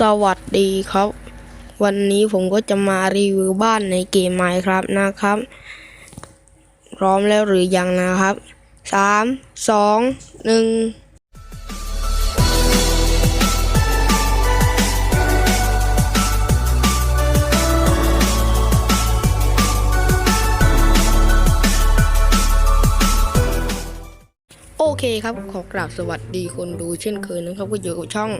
สวัสดีครับ วันนี้ผมก็จะมารีวิวบ้านในเกมไมครับนะครับ พร้อมแล้วหรือยังนะครับสามสองหนึ่ง เคครับขอกราบสวัสดีคนดูเช่นเคยนะครับก็อยู่กับช่อง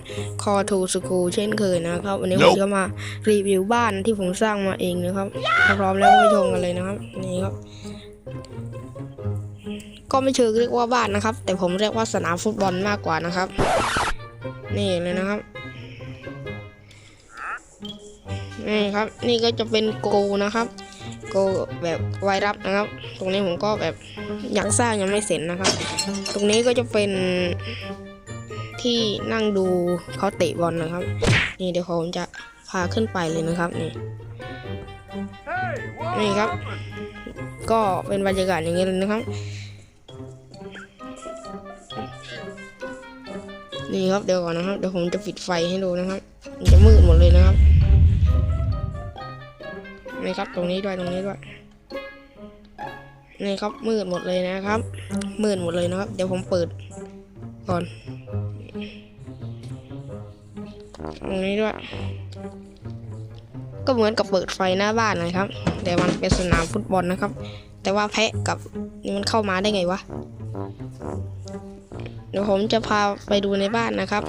คอทูสกูเช่นเคยนะครับวันนี้ผมจะมารีวิวบ้านที่ผมสร้างมาเองนะครับถ้าพร้อมแล้วก็ไปชมกันเลยนะครับนี่ครับ ก็ไม่เชิงเรียกว่าบ้านนะครับ แต่ผมเรียกว่าสนามฟุตบอลมากกว่านะครับ นี่เลยนะครับนี่ครับ นี่ก็จะเป็นโกนะครับ กแบบไวรับนะครับ ตรงนี้ผมก็แบบยังสร้างยังไม่เสร็จนะครับ ตรงนี้ก็จะเป็นที่นั่งดูเขาเตะบอลนะครับ นี่เดี๋ยวผมจะพาขึ้นไปเลยนะครับนี่นี่ครับ ก็เป็นบรรยากาศอย่างนี้เลยนะครับ นี่ครับเดี๋ยวก่อนนะครับเดี๋ยวผมจะปิดไฟให้ดูนะครับ มันจะมืดหมดเลยนะครับ นี่ครับ ตรงนี้ด้วยตรงนี้ด้วยนี่ครับมืดหมดเลยนะครับ มืดหมดเลยนะครับ เดี๋ยวผมเปิดก่อน ตรงนี้ด้วย ก็เหมือนกับเปิดไฟหน้าบ้านนะครับ แต่มันเป็นสนามฟุตบอลนะครับ แต่ว่าแพะกับนี่มันเข้ามาได้ไงวะเดี๋ยวผมจะพาไปดูในบ้านนะครับ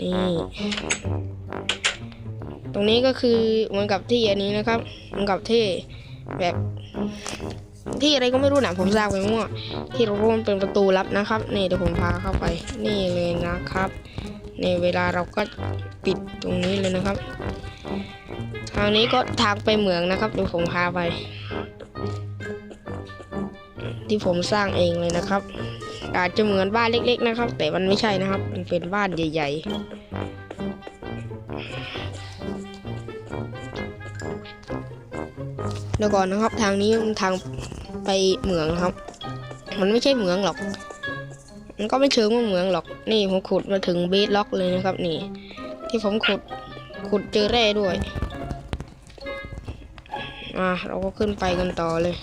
นี่ ตรงนี้ก็คือเหมือนกับที่อันนี้นะครับเหมือนกับที่แบบที่อะไรก็ไม่รู้นะผมสร้างไปมั่วที่เราร่วมเป็นประตูลับนะครับ นี่เดี๋ยวผมพาเข้าไป นี่เลยนะครับในเวลาเราก็ปิดตรงนี้เลยนะครับ ทางนี้ก็ทางไปเหมืองนะครับเดี๋ยวผมพาไป ที่ผมสร้างเองเลยนะครับ อาจจะเหมือนบ้านเล็ก ๆ นะครับ แต่มันไม่ใช่นะครับ มันเป็นบ้านใหญ่ ๆ ดี๋ยวก่อนนะครับทางนี้มันทางไปเหมืองครับ มันไม่ใช่เหมืองหรอก มันก็ไม่เชิงว่าเหมืองหรอก นี่ผมขุดมาถึงเบสล็อกเลยนะครับ นี่ ที่ผมขุดขุดเจอแร่ด้วยอะเราก็ขึ้นไปกันต่อเลย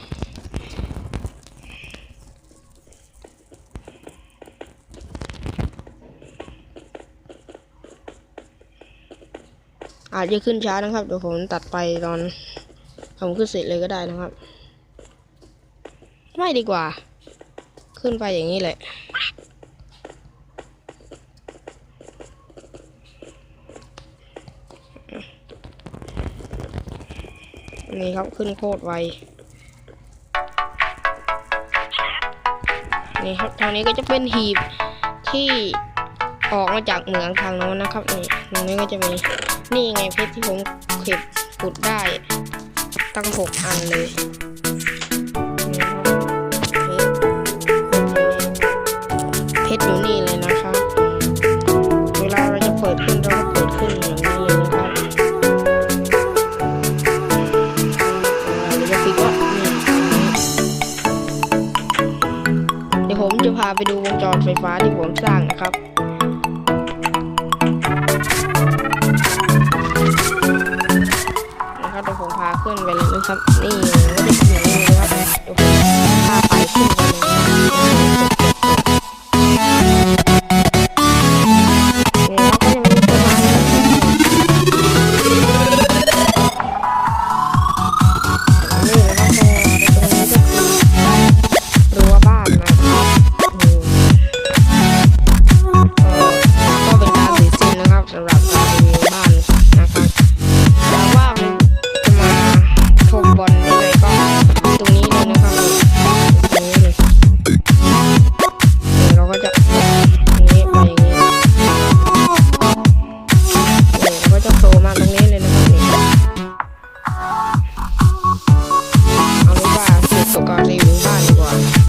อาจจะขึ้นช้านะครับเดี๋ยวผมตัดไปตอน ผมขึ้นเสร็จเลยก็ได้นะครับ ไม่ดีกว่า ขึ้นไปอย่างนี้แหละนี่ครับขึ้นโคตรไว นี่ครับทางนี้ก็จะเป็นหีบที่ออกมาจากเหมืองทางโน้นนะครับ นี่ตรงนี้ก็จะมีนี่ไงเพชรที่ผมเก็บขุดได้ั้งหกอันเลยเพชรอยู่นี่เลยนะครับเวลาเราจะเปิดขึ้นเราก็เปิดขึ้นอย่างนี้นะครับเราจะปิดว่านี่เดี๋ยวผมจะพาไปดูวงจรไฟฟ้าที่ผมสร้างนะครับนะครับเดี๋ยวผมพาขึ้นไปเลย ครับ นี่ก็จะเป็นอยน